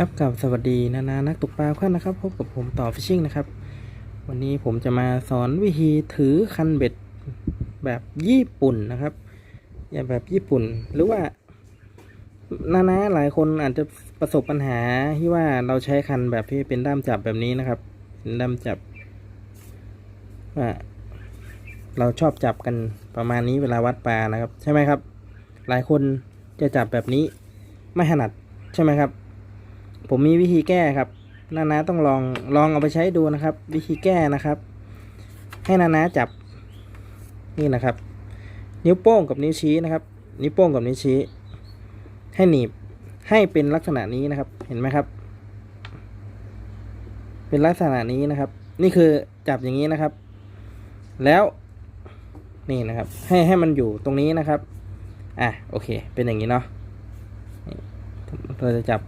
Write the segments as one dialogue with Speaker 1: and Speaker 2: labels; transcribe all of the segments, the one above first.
Speaker 1: ครับกับสวัสดีนานานักตกปลาทุกท่านนะครับ พบกับผมต่อฟิชชิ่งนะครับ วันนี้ผมจะมาสอนวิธีถือคันเบ็ดแบบญี่ปุ่นนะครับ อย่างแบบญี่ปุ่น หรือว่านานาหลายคนอาจจะประสบปัญหาที่ว่าเราใช้คันแบบที่เป็นด้ามจับแบบนี้นะครับเป็นด้ามจับว่าเราชอบจับกันประมาณนี้เวลาวัดปลานะครับ ใช่ไหมครับ หลายคนจะจับแบบนี้ไม่ถนัดใช่ไหมครับ ผมมีวิธีแก้ครับนานาต้องลองลองเอาไปใช้ดูนะครับ วิธีแก้นะครับ ให้นานาจับนี่นะครับ นิ้วโป้งกับนิ้วชี้นะครับ นิ้วโป้งกับนิ้วชี้ ให้หนีบให้เป็นลักษณะนี้นะครับ เห็นไหมครับ เป็นลักษณะนี้นะครับ นี่คือจับอย่างนี้นะครับ แล้วนี่นะครับ ให้ให้มันอยู่ตรงนี้นะครับ อะโอเค เป็นอย่างนี้เนาะเราจะจับ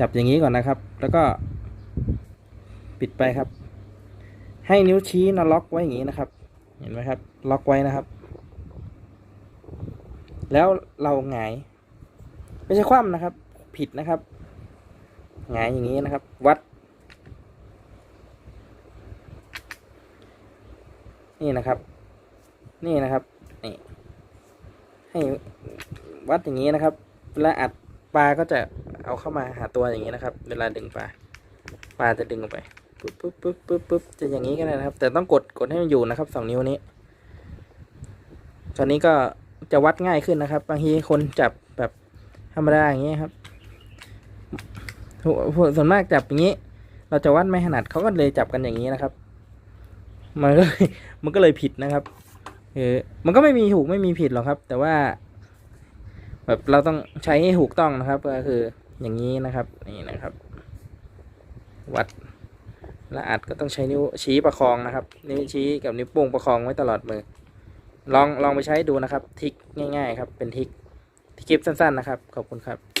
Speaker 1: จับอย่างนี้ก่อนนะครับ แล้วก็ ปิดไปครับ ให้นิ้วชี้นะล็อกไว้อย่างนี้นะครับ เห็นไหมครับ ล็อกไว้นะครับ แล้วเราหงาย ไม่ใช่คว่ำนะครับ ผิดนะครับหงายอย่างนี้นะครับ วัด นี่นะครับ นี่นะครับนี่ให้วัดอย่างนี้นะครับเวลาอัดปลาก็จะ เอาเข้ามาหาตัวอย่างนี้นะครับ เวลาดึงปลาปลาจะดึงออกไปปุ๊บปุ๊บปุ๊บปุ๊บปุ๊บจะอย่างนี้ก็ได้นะครับ แต่ต้องกดกดให้มันอยู่นะครับสองนิ้วนี้ ตอนนี้ก็จะวัดง่ายขึ้นนะครับ บางทีคนจับแบบธรรมดาอย่างนี้ครับส่วนมากจับอย่างนี้ เราจะวัดไม่ถนัดเขาก็เลยจับกันอย่างนี้นะครับ มันก็มันก็เลยผิดนะครับเออมันก็ไม่มีถูกไม่มีผิดหรอกครับ แต่ว่า แบบเราต้องใช้ให้ถูกต้องนะครับ ก็คือ อย่างนี้นะครับนี่นะครับ วัดและอัดก็ต้องใช้นิ้วชี้ประคองนะครับ นิ้วชี้กับนิ้วโป้งประคองไว้ตลอดมือ ลองลองไปใช้ดูนะครับ ทิกง่าย ๆ ครับ เป็นทิกที่คลิปสั้น ๆ นะครับ ขอบคุณครับ